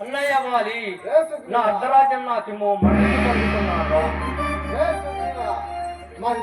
అన్నయ్య వాలి నా అర్ధరాజ్యం నాకేమో మరణి పొందుతున్నాను. మరి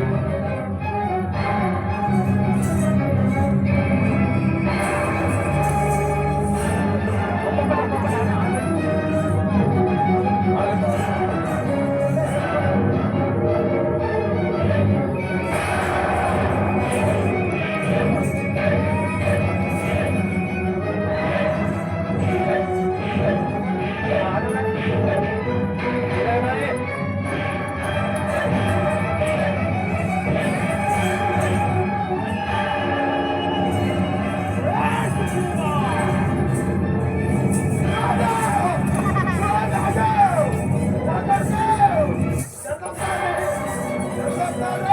Amen.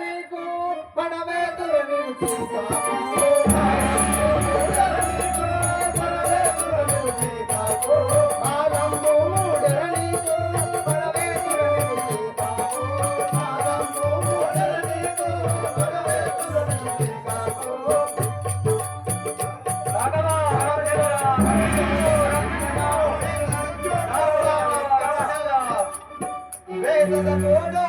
నీకు పడవేతుల నీకు beleza da moda.